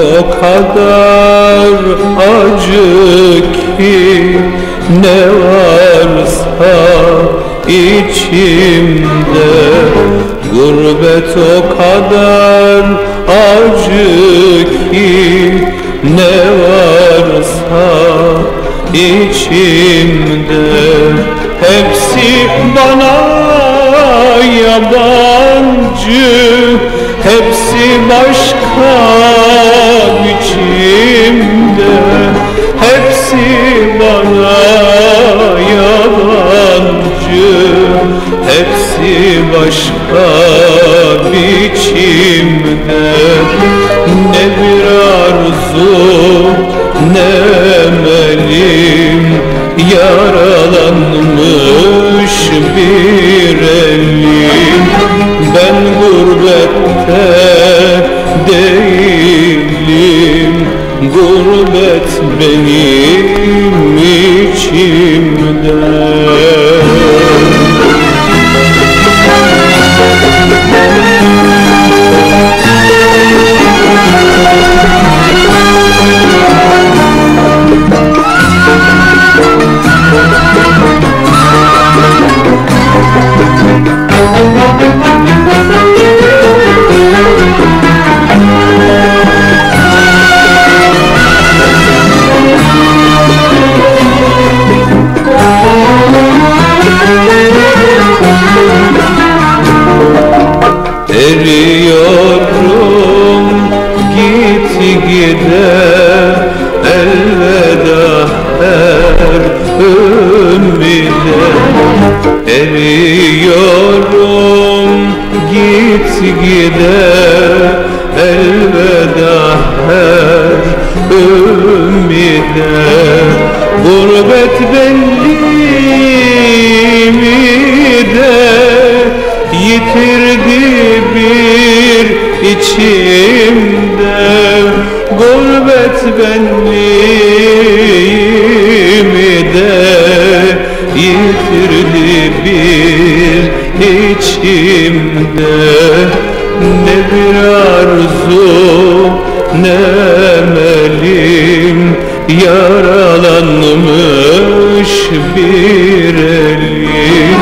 O kadar acı ki Ne varsa içimde. Gurbet o kadar acı ki Ne varsa içimde. Hepsi bana yabancı Hepsi başka biçimde Hepsi bana yabancı Hepsi başka biçimde Ne bir arzu ne emelim Yaralanmış Yeah. Elveda her ümide Eriyorum. Git gide elveda her ümide Gurbet bellimi de yitirdi bir içimde Gurbet benliğimi de yitirdi bir içimde. Ne bir arzu ne emelim Yaralanmış bir elim.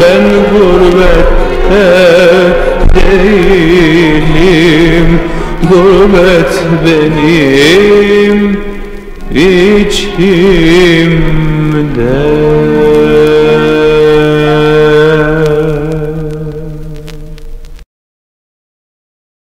Ben gurbette değilim Gurbet benim içimde